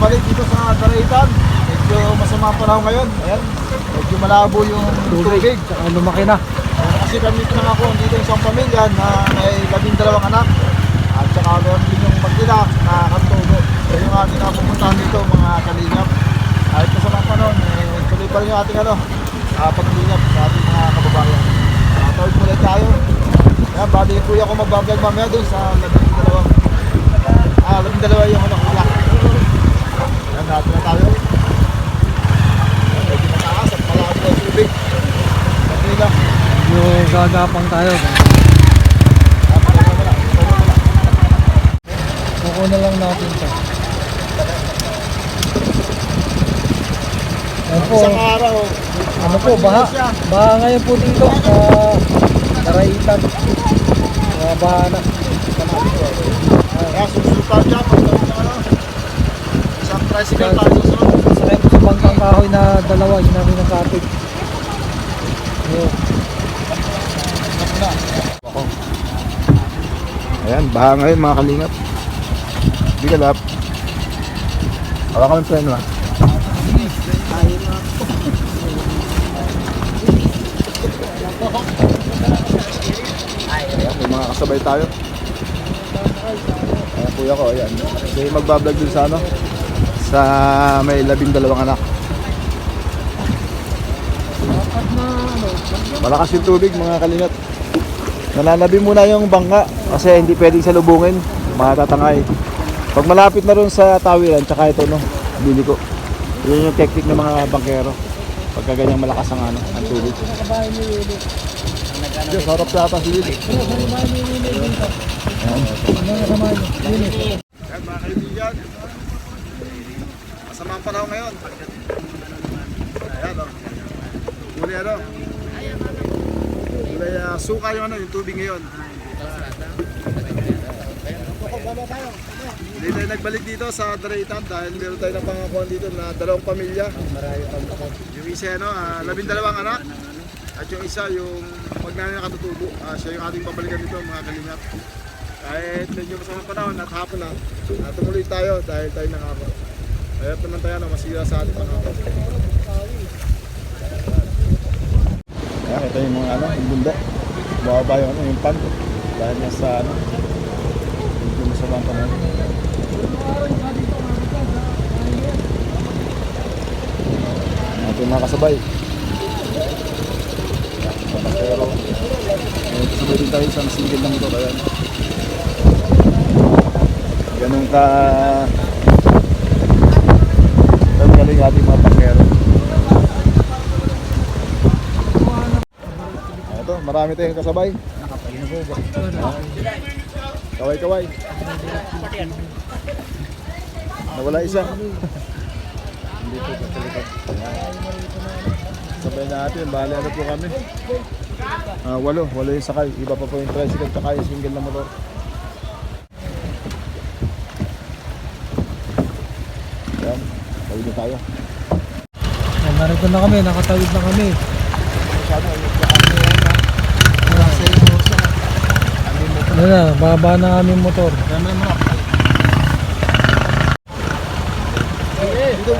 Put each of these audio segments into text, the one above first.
balik dito sa Daraitan. Medyo masama ang panahon ngayon. Ayan. Medyo malabo yung tubig. Tsaka lumaki na. Kasi kami lang ako dito isang pamilya na may labing dalawang anak. At saka meron din yung mag-ina na kantugo. So yung ating napupuntahan dito mga kalingap. Kahit masama ang panahon, eh, tuloy pa rin yung ating ano, uh, paglingap sa ating mga kababayan. Uh, Tawid muna tayo. Ayan, bali kuya ko magbablog mamaya doon sa labing dalawang Ah, labing dalawa yung ano, kulak. Natin na tayo. Medyo mataas at malaki na tubig. Lang. Yung gagapang tayo. Ah, pala na lang natin ito. Yan po. Isang araw. Ano po, baha. Baha ngayon po dito sa Karaitan. Mga baha na. Kaya susukan niya pag sabi niya ano. Isang tricycle tayo susunod. Po sa bangkang kahoy na dalawa, yun namin ng kapit. Ayun. Ayan, baha ngayon mga kalingap. Hindi ka lap. Hawa kami preno ha. Ayan, may mga kasabay tayo. Ayan, kuya ko, ayan. Yung magbablog dun sa ano? Sa may labing dalawang anak. Malakas yung tubig mga kalingap. Nananabi muna yung bangka kasi hindi pwedeng salubungin, mga tatangay. Pag malapit na rin sa tawiran, tsaka ito no, bili ko. Yun yung technique ng mga bangkero. Pagka ganyang malakas ang ano, ang tubig. Diyos, harap sa atas si Willy. Yan mga kaibigan. Masama ang panahon ngayon. Ayan o. Muli ano. Kulay uh, suka yung ano, yung tubig ngayon. Hindi tayo nagbalik dito sa Daraitan dahil meron tayo ng pangakuan dito na dalawang pamilya. Yung isa ano, uh, labing dalawang anak. At yung isa yung magnanay na katutubo. Ah, siya yung ating babalikan dito mga kalingap. Kahit medyo masama panahon at hapon na, uh, tumuloy tayo dahil tayo nangako. Kaya naman tayo na masira sa ating pangako. Ayan, ito yung mga ano, yung bunda. Bumaba yung ano, yung pan. Dahil nga sa ano, medyo masama ang panahon. Yung mga kasabay. Pero, kasabay din tayo sa single lang ito. Kaya, ganun ka galing ating mga pangkero. Ito, marami tayong kasabay. Kaway-kaway. Nawala isa. Hindi po kasalikot. Sabay natin, bali ano po kami. Ah, walo, walo yung sakay. Iba pa po yung tricycle tsaka yung single na motor. Yan, tawid na tayo. Yan, narito na kami, nakatawid na kami. Masyado, yung ano yan na. Nasa yung motor. Ano yung motor? Yan na, baba na aming motor. Na.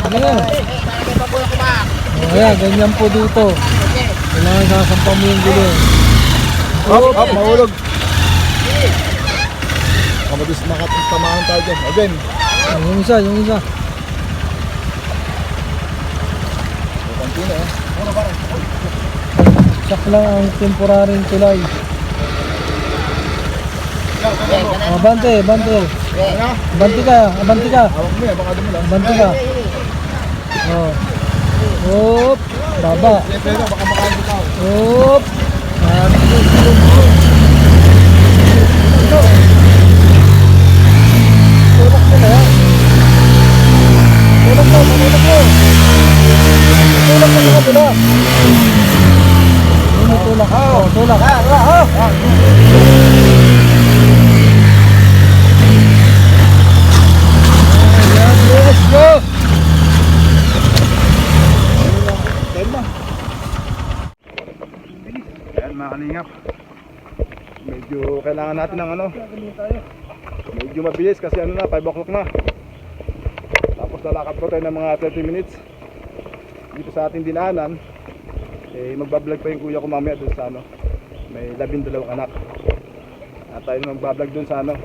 Ano yan? O kaya, ganyan po dito. Kailangan sasampa mo yung gulo. Up, up, mahulog. Kamatis makatamahan tayo dyan. Again. Yung isa, yung isa. Konti na. Sak lang ang temporaryong tulay. Abante, abante. Ano? Abante ka, ka. Baka mo lang. Abante ka. Oh. Op, baba. Siyempre na, baka makain ko tao. Op. Tulak mo na yan. Tulak mo, tulak mo. Tulak mo sa kabila. Yun yung tulak. Oh, tulak. Ayan, let's go. Time na. Ayan mga kalingap. Medyo kailangan natin ng ano. Medyo mabilis kasi ano na, 5 o'clock na. Tapos Maglalakad po tayo ng mga 30 minutes dito sa ating dinaanan. Eh, magbablog pa yung kuya ko mamaya doon sa ano. May labing dalawang anak. At tayo magbablog doon sa ano.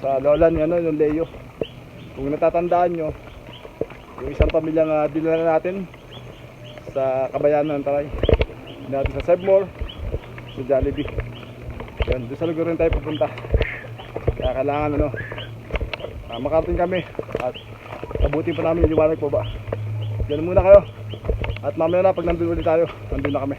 Sa lola ni ano, yung Leo. Kung natatandaan nyo, yung isang pamilyang uh, dinala natin sa Kabayanan ng Taray. Natin sa Sebmore, sa Jollibee. Yan, doon sa lugar rin tayo pupunta. Kaya kailangan ano, uh, makarating kami at abutin pa namin yung liwanag po ba. Diyan muna kayo. At mamaya na pag nandun ulit tayo, nandun na kami.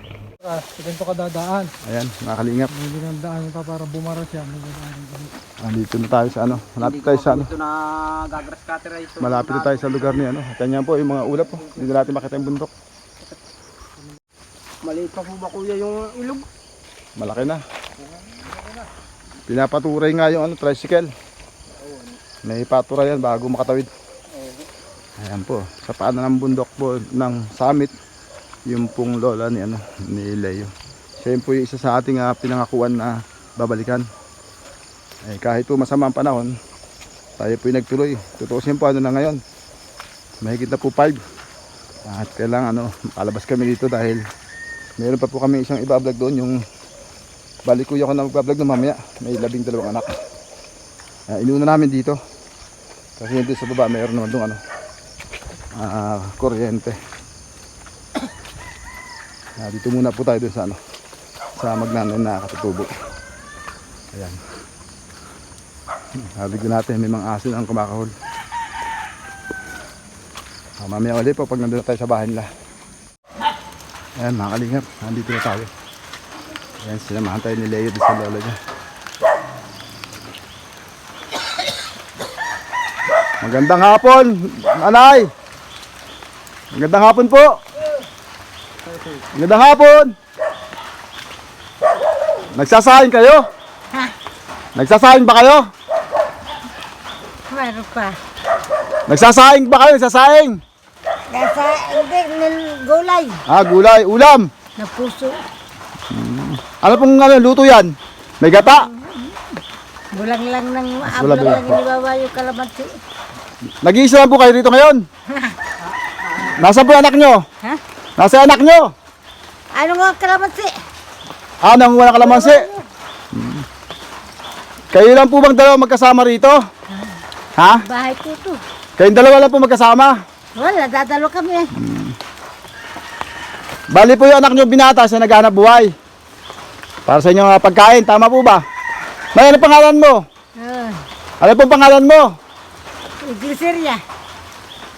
Ah, ganito ka dadaan. Ayan, nakakalingap. May dinandaan pa para bumara siya. Dadaan dito. Na tayo sa ano, malapit tayo sa ano. Ito na gagras cutter ay ito. Malapit na tayo sa lugar ni ano. At yan po yung mga ulap po. Hindi natin makita yung bundok. Maliit pa po ba kuya yung ilog? Malaki na. Pinapaturay nga yung ano, tricycle. May patura yan bago makatawid. Ayan po, sa paanan ng bundok po ng summit, yung pong lola ni ano ni Leo. Siya yun po yung isa sa ating ah, pinangakuan na babalikan. Eh, kahit po masama ang panahon, tayo po yung nagtuloy. Tutusin po ano na ngayon. Mahigit na po 5. At kailangan ano, makalabas kami dito dahil meron pa po kami isang ibablog doon yung balik kuya ko na magbablog na mamaya. May labing dalawang anak. Uh, inuna namin dito. Kasi yun sa baba mayroon naman doon ano, ah kuryente. Ah, dito muna po tayo doon sa ano, sa magnanay na katutubo. Ayan. Sabi ko natin may mga aso ang kumakahol. Ah, mamaya ulit po pag nandun na tayo sa bahay nila. Ayan mga kalingap, nandito na tayo. Ayan, sinamahan tayo ni Leo sa lola niya. Magandang hapon, nanay! Magandang hapon po! Magandang hapon! Nagsasahin kayo? Ha? Nagsasahin ba kayo? Mayroon pa. Nagsasaing ba kayo? Nagsasaing? Nasa, hindi, ng gulay. Ah, gulay, ulam. Na puso. Ano pong ano, luto yan? May gata? Bulang lang ng, Wala bulang lang iniwawa yung kalamansi. Nag-iisa lang po kayo dito ngayon? Nasa po anak nyo? Ha? Nasa anak nyo? Ano nga kalamansi? Ah, nanguha ng kalamansi? Hmm. Kayo lang po bang dalawa magkasama rito? Ha? Bahay ko to. Kayong dalawa lang po magkasama? Wala, dadalo kami. Bali po yung anak nyo binata sa naghanap buhay. Para sa inyong ah, pagkain, tama po ba? May ano pangalan mo? Uh, Ano po pangalan mo? Iglesia.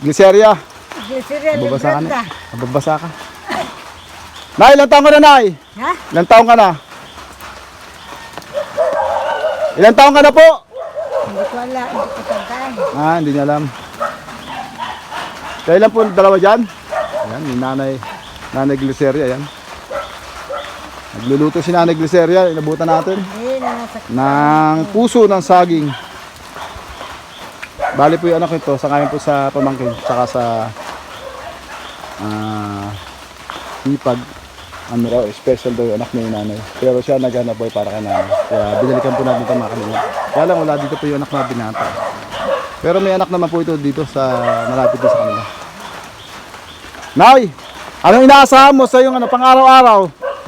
Gliceria. Iglesia Babasa ka na. Ka. Nay, ilang taong ka na, Nay? Ha? Ilang taong ka na? Ilang taong ka na po? Hindi ko wala, hindi ko tandaan. Ah, hindi niya alam. Kailan po dalawa dyan? Ayan, yung nanay, nanay Gliceria, yan. Nagluluto si nanay Gliceria, inabutan natin. Ng puso ng saging. Bali po yung anak ito, sa ngayon po sa pamangkin, tsaka sa ah hipag. Ano raw, special daw yung anak ni nanay. Pero siya naghanap boy para kay nanay. Kaya binalikan po natin ito mga kanina. Kaya lang wala dito po yung anak na binata. Pero may anak naman po ito dito sa malapit dito sa kanila. Nay! Anong inaasahan mo sa yung ano, pang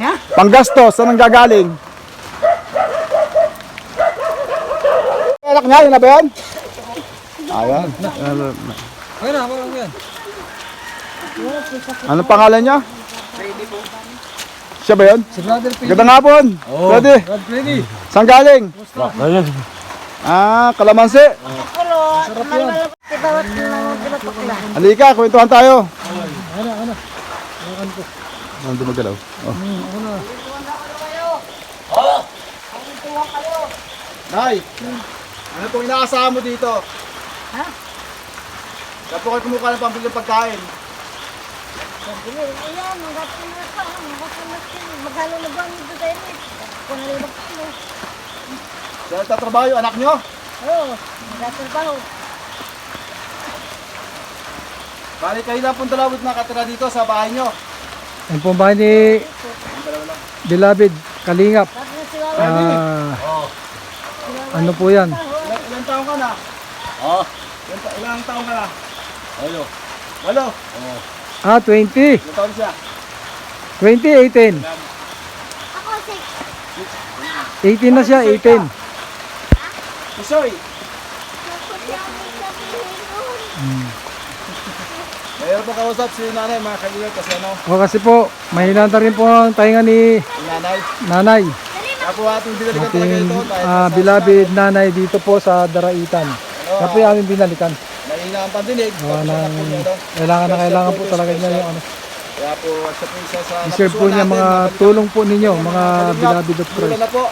Ha? Panggastos, saan ang gagaling? Anak niya, yun na ba yan? Ayan. Na, yan. Anong pangalan niya? Siya ba yun? Si Brother P. Gandang hapon. Pwede. Brad Freddy. Saan galing? Ah, kalamansi. Tibawat ng tibapakla. Halika, kwentuhan tayo. Ano, ano? Ano ko? Nandun magalaw. Oh. Hmm, ako na. Nay, ano pong inaasahan mo dito? Ha? Saan po kayo kumukuha ng pambili ng pagkain? Niya, ayan, magatin na pa, magatin na pa. Magkano na ba ang ito tayo? Kung nalibag ko, no? Saan nagtatrabaho yung anak nyo? Oo, magatin pa ho. Bali kayo lang pong dalawit nakatira dito sa bahay nyo. Ang pumbahay ni Beloved Kalingap. Ah, ano po yan? Ilang, ilang taong ka na? Oo. Ilang, ta- ilang taong ka na? Walo. Walo. Ah, 20. Ilang taon siya? 20, 18. Ako, six. 18 na siya, 18. Isoy. Ako siya ang sabihin nun. Mayroon po kausap si nanay mga kaibigan kasi ano, O kasi po, mahina na rin po ang tainga ni si nanay. nanay. Kaya po ating binalikan talaga Ating ito. dahil ah, sa- bilabid nanay dito po sa Daraitan. Kaya po yung aming binalikan. Mahina ang pandinig. Po niya, no? kailangan na kailangan po talaga niya yung ano. Kaya po siya po isa sa Deserve po niya mga tulong po ninyo, mga bilabid of Christ. na po.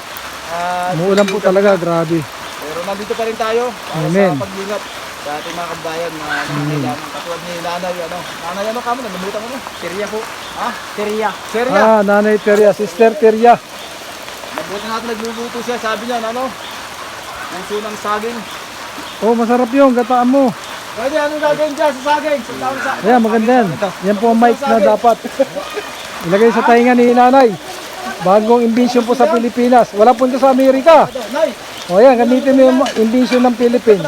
At Umuulan po talaga, grabe. Pero nandito pa rin tayo para Amen. sa paglingap sa ating mga kabayan na nangangailangan. Katulad ni nanay, ano, nanay ano kamo, nalimutan ko na. Teria po. Ha? Teria. Serya. Ah, nanay Teria, sister Teria. Mabuti natin nagluluto siya, sabi niya, ano, puso ng saging. Oh, masarap yung gataan mo. Pwede, anong gagawin dyan sa saging? Sa sa... Ayan, maganda yan. Yan po ang mic na dapat. Ilagay sa tainga ni nanay. Bagong invention po sa Pilipinas. Wala ito sa Amerika. O yan, gamitin mo yung invention ng Philippines.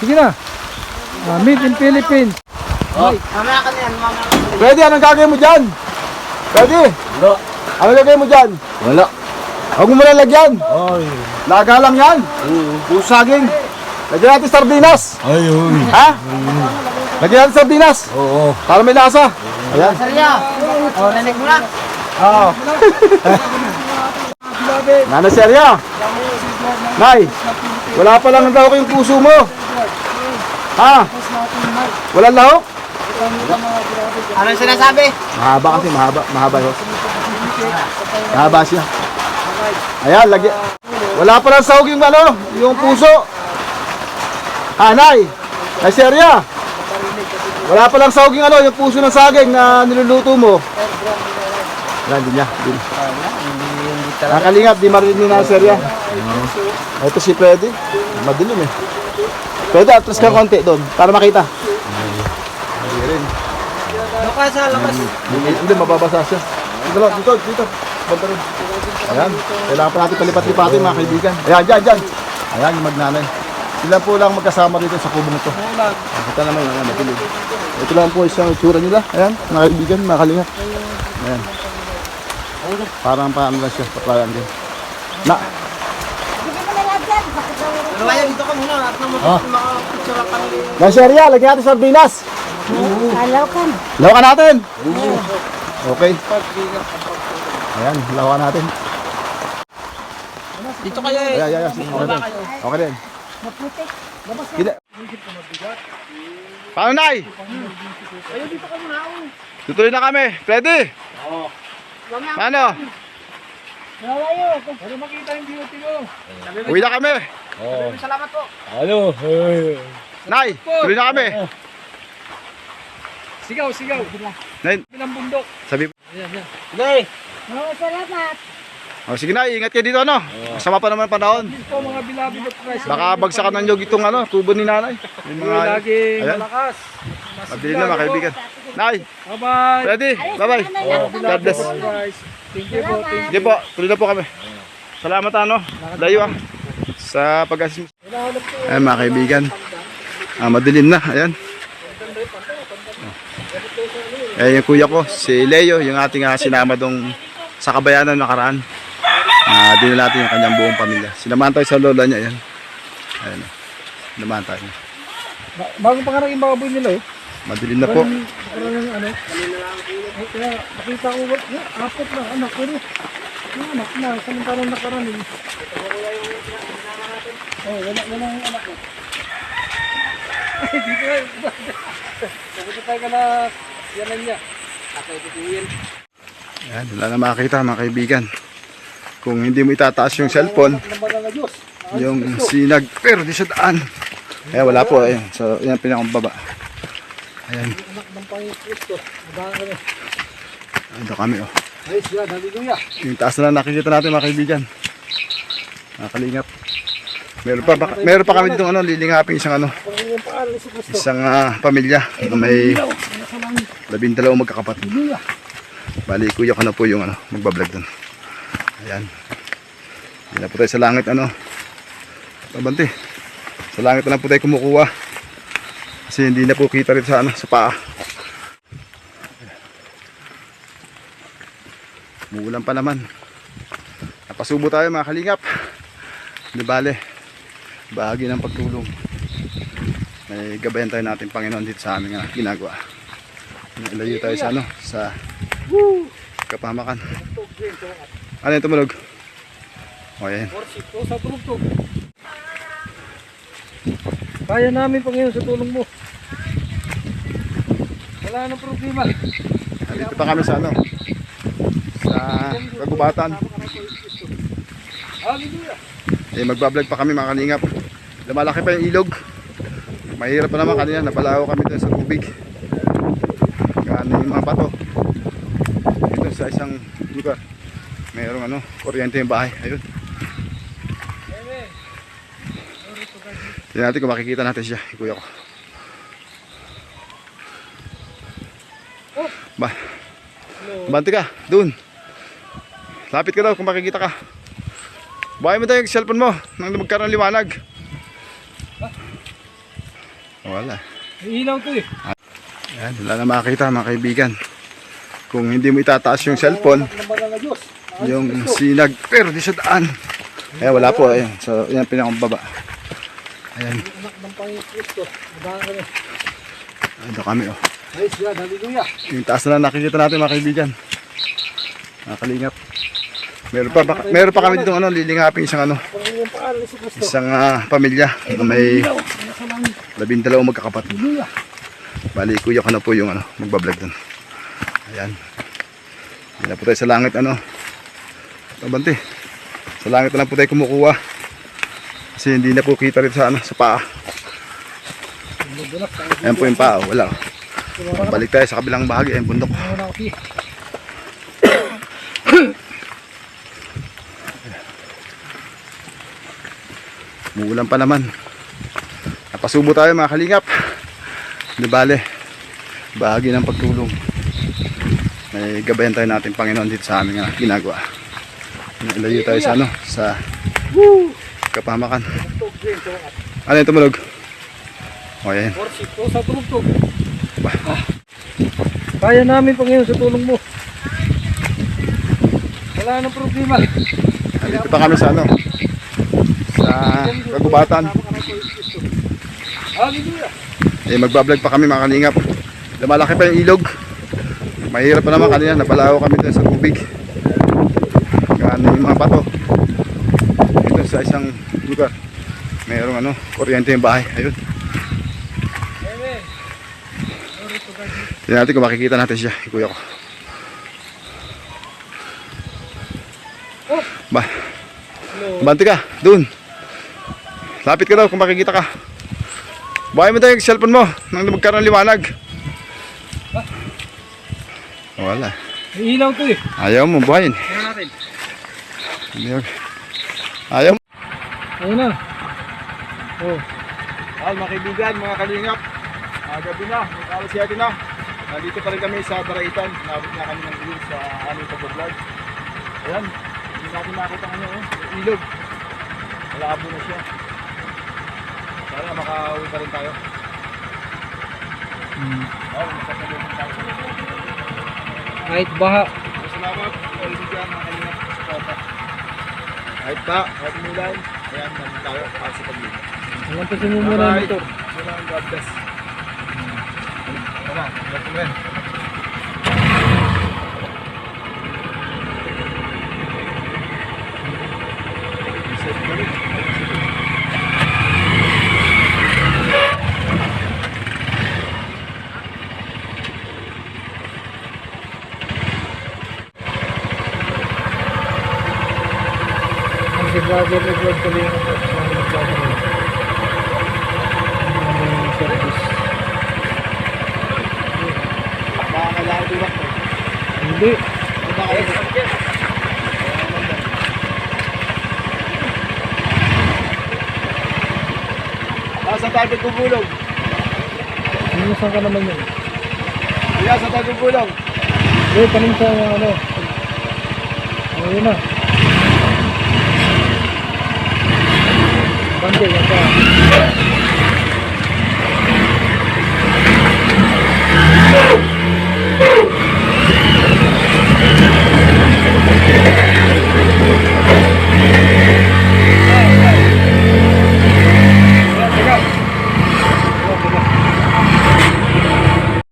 Sige na. Ah, made in Philippines. Mamaya ka na yan, mamaya ka na. pwede, anong gagawin mo dyan? Pwede. Wala. Anong gagawin mo dyan? Wala. Huwag mo muna lagyan. Ay. Laga lang yan. Puso saging. Lagyan natin sardinas. Ayun. Ha? Lagyan natin sardinas. Oo. Para may lasa. Ayan. Teria. Oh, nanig mo na. Oo. Nana serya. Nay, wala pa lang daw yung puso mo. Ha? Wala lahok? Ano yung sinasabi? Mahaba kasi, mahaba, mahaba yun. Mahaba siya. Ayan, lagi. Wala pa lang sahog yung ano, yung puso. Hanay, ay serya. Wala pa lang sahog yung ano, yung puso ng saging na niluluto mo. Wala, hindi niya. Hindi. Nakalingap, di marinig ni na serya. Ito si Freddy. Madilim eh. Pwede, atras ka konti doon para makita. Hindi rin. Doon ka sa labas. Hindi, hindi mababasa siya. Dito, lang, dito, dito. Banda rin. Ayan. Kailangan pa natin palipat-lipatin mga kaibigan. Ayan, dyan, dyan. Ayan, yung magnanay. Sila po lang magkasama dito sa kubong ito. Kita naman yung ano, matilig. Ito lang po isang itsura nila. Ayan, mga kaibigan, mga kalingap. Ayan. Parang paano lang siya, papayan din. Na, Hindi mo na lahat yan. Ano kaya dito ka muna at nang makapicture kami. na serya, lagyan natin sardinas. Alaw ka. Lawakan natin. Okay. Ayan, lawakan natin. Dito kayo eh. Ayan, ayan, ayan. Okay din. Okay din. Maputi. Gila. Paano, Nay? Kayo dito ka muna. oh. Tutuloy na kami. Ready? Paano? Malayo. Uwi na kami. Salamat po. Ano? Ay. Nay, tuloy na kami. Sigaw, sigaw. Nay, Bilang bundok. sabi Sige. Oo, salamat. Oh, sige na, ingat kayo dito, ano? Masama pa naman ang panahon. Ito mga bilabid of Christ. Baka bagsakan ng nyog itong ano, tubo ni nanay. Yung mga, Laging Ayan. malakas. mabilis na mga kaibigan. Nay, Bye-bye. ready? Bye-bye. God bless. Thank you po. Thank Sige po, tuloy na po kami. Salamat ano, layo ah. Sa pag-assist. Ayan mga kaibigan. Ah, madilim na, ayan. Eh, yung kuya ko, si Leo, yung ating uh, sinama dong sa kabayanan nakaraan. Na dinala natin yung kanyang buong pamilya. Sinamahan tayo sa lola niya, ayan. Ayan. oh. Sinamahan tayo. Ba- Bago pa rin yung baboy nila eh. Madilim na po. Parang ano. Ay, kaya nakita ko, apat na anak ko rin. Yung anak na, samantalang nakaranin. Oh, wala, wala yung anak ko. Ay, dito na. Sabi tayo ka na, yanan niya. Atay tutuyin. Ayan, wala na makakita mga kaibigan. Kung hindi mo itataas yung cellphone, yung sinag, pero di sa daan. Eh, wala po. Ayan. So, yan pinakang baba. Ayan. Anak ng Panginoon. Ando kami, oh. Ayos yan, hallelujah. Yung taas na lang nakikita natin mga kaibigan. Mga kalingap. Meron pa, baka, meron pa kami dito ano, lilingapin isang ano, isang ah, pamilya na may labindalawang magkakapatid. Bali, kuya ko na po yung ano, magbablog doon. Ayan. Hindi na po tayo sa langit ano. Babante. Sa langit na lang po tayo kumukuha. Kasi hindi na po kita rin sa, ano, sa paa. Umuulan pa naman. Napasubo tayo mga kalingap. Di bale, bahagi ng pagtulong. May gabayan tayo natin Panginoon dito sa aming ah, ginagawa. Ilayo tayo sa ano, sa kapamakan. Ano yung tumulog? O yan. Kaya namin Panginoon sa tulong mo. Wala nang problema. Nandito pa kami sa ano, sa kagubatan. Hallelujah. Eh, magbablog pa kami mga kalingap. Lumalaki pa yung ilog. Mahirap pa naman kanina, napalaho kami dun sa tubig. Gaano yung mga bato. Ito sa isang lugar. Mayroong ano, kuryente yung bahay. Ayun. Amen. Tingnan natin kung makikita natin siya, kuya ko. Ba, banti ka, dun. Lapit ka daw kung makikita ka. Bakit mo tayo yung cellphone mo nang magkaroon liwanag. Wala. May ilaw to eh. Yan, wala na makakita mga kaibigan. Kung hindi mo itataas yung cellphone, yung sinag, pero di sa daan. Eh, wala po. Ayan. So, yan pinakambaba. Ayan. Anak ng Panginoon Kristo. Madahan ka na. Ando kami oh. Praise God. Hallelujah. Yung taas na lang nakikita natin mga kaibigan. Mga kalingap. Meron pa, baka- meron pa kami dito ano, lilingapin isang ano, isang ah, pamilya na may Langit. labindalawang magkakapatid. Bali, kuya ko na po yung ano, magbablog doon. Ayan. Hindi na po tayo sa langit ano. Abante. Sa langit na lang po tayo kumukuha. Kasi hindi na po kita rin sa ano, sa paa. Ayan po yung paa, oh, wala. Balik tayo sa kabilang bahagi, ayan bundok. Umuulan pa naman. Napasubo tayo mga kalingap. Di bale, bahagi ng pagtulong. May gabayan tayo natin Panginoon dito sa aming ah, ginagawa. Ilayo tayo sa ano, sa kapamakan. Ano yung tumulog? O yan. Sa tulog. Kaya namin Panginoon sa tulong mo. Wala nang problema. Nandito pa kami sa ano, sa kagubatan. Hallelujah. Eh, magbablog pa kami mga kalingap. Lumalaki pa yung ilog. Mahirap pa naman kanina, napalaho kami dun sa tubig. Gaano yung mga bato. Ito sa isang lugar. Mayroong ano, kuryente yung bahay. Ayun. Amen. Tingnan natin kung makikita natin siya, kuya ko. Ba, banti ka, dun. Lapit ka daw kung makikita ka. Bakit mo tayo yung cellphone mo nang magkaroon ng liwanag. Wala. May ilaw to eh. Ayaw mo, buhayin. Tingnan natin. Ayaw. Ayaw mo. Ayun na. Oh. Ay, mga kaibigan, mga kalingap. Uh, gabi na, alas 7 na. Nandito pa rin kami sa Baraitan. Nabot na kami ng view sa aming pag-vlog. Ayan, hindi natin makita kanya oh. Yung ilog. Malabo na siya. Sana makauwi pa rin tayo. Hmm. Oh, magkakalungin tayo. Kahit baha. Salamat, kaibigan, mga kalingap. Support. Kahit pa, kahit umulan, ayan, nandito tayo para sa paglingap. Lampasin mo muna ang motor. Wala ang God bless. Tama, ingat mo vlogger na vlog tuloy yung service. Baka kailangan tulak mo. Hindi. Baka kailangan Nasa tayo gugulong. Sinusan ka naman yun. Kaya sa tayo gugulong. Hindi, kanin sa ano. Ayun na. 这个号。